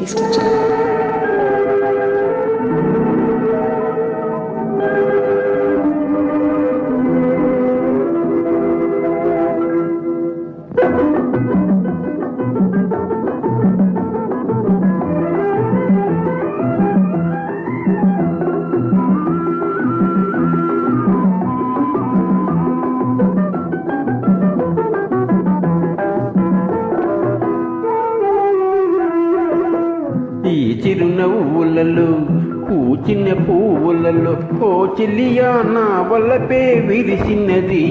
Please catch. ఈ చిరునవ్వులలో పూచిన పువ్వులలో ఓ చెల్లియా నా వల్లపే విరిసినది.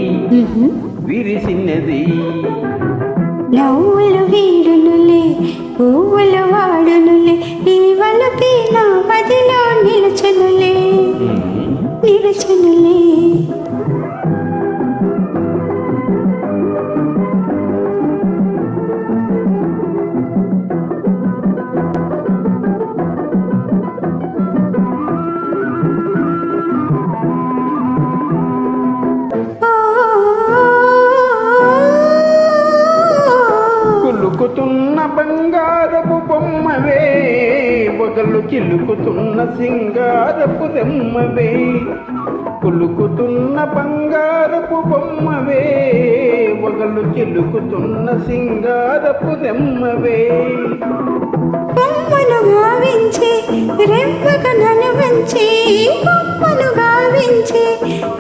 విరిసినది. నవ్వులు వీడునులే పువ్వులు వాడునులే ఈ వలపి నా మదిలో నిలుచునులే. నిలుచునులే. కులుకుతున్న బంగారపు బొమ్మవే పొగలు చిలుకుతున్న సింగారపు దెమ్మవే కులుకుతున్న బంగారపు బొమ్మవే పొగలు చిలుకుతున్న సింగారపు దెమ్మవే బొమ్మను గావించి రెమ్మగా నన్ను వంచి బొమ్మను గావించి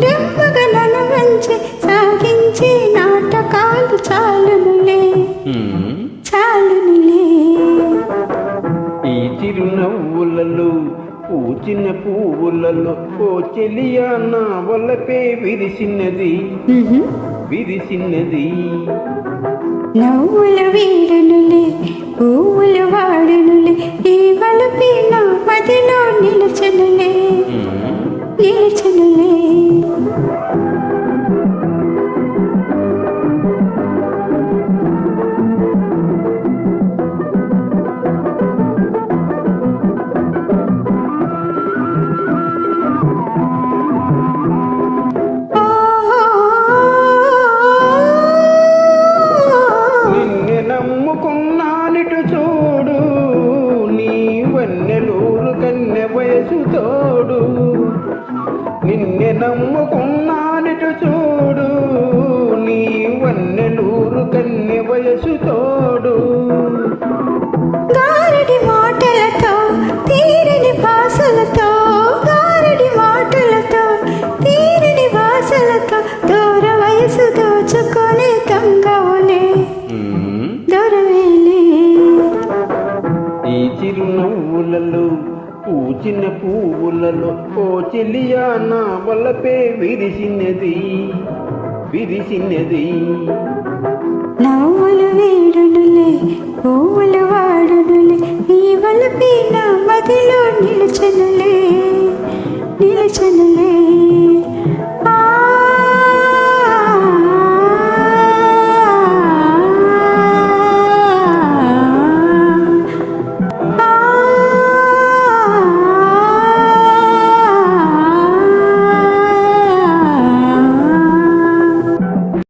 రెమ్మగా నన్ను వంచి సాగించి నాటకాలు. చాలునులే. పూచిన పువ్వులలో ఓ చెలియా నా వల్లపే విరిసినది విరిసినది నవ్వులు వీడునులే పువ్వులు వాడునులే ఈ వలపి నా మదిలో నిలుచునులే. హ్మ్. నమ్ముకున్నానిటు చూడు. నీ వన్నెలూరు కన్నె వయసు తోడు. గారడి మాటలతో తీరని భాషలతో గారడి మాటలతో తీరని భాషలతో దూర వయసు దోచుకొని దొంగవులే. హ్మ్. దొరవేలే. ఈ చిరునవ్వులలో పూచిన పువ్వులలో ఓ చెలియా నా వల్లపే విరిసినది విరిసినది. నవ్వులు వీడునులే పువ్వులు వాడునులే ఈ వలపి నా మదిలో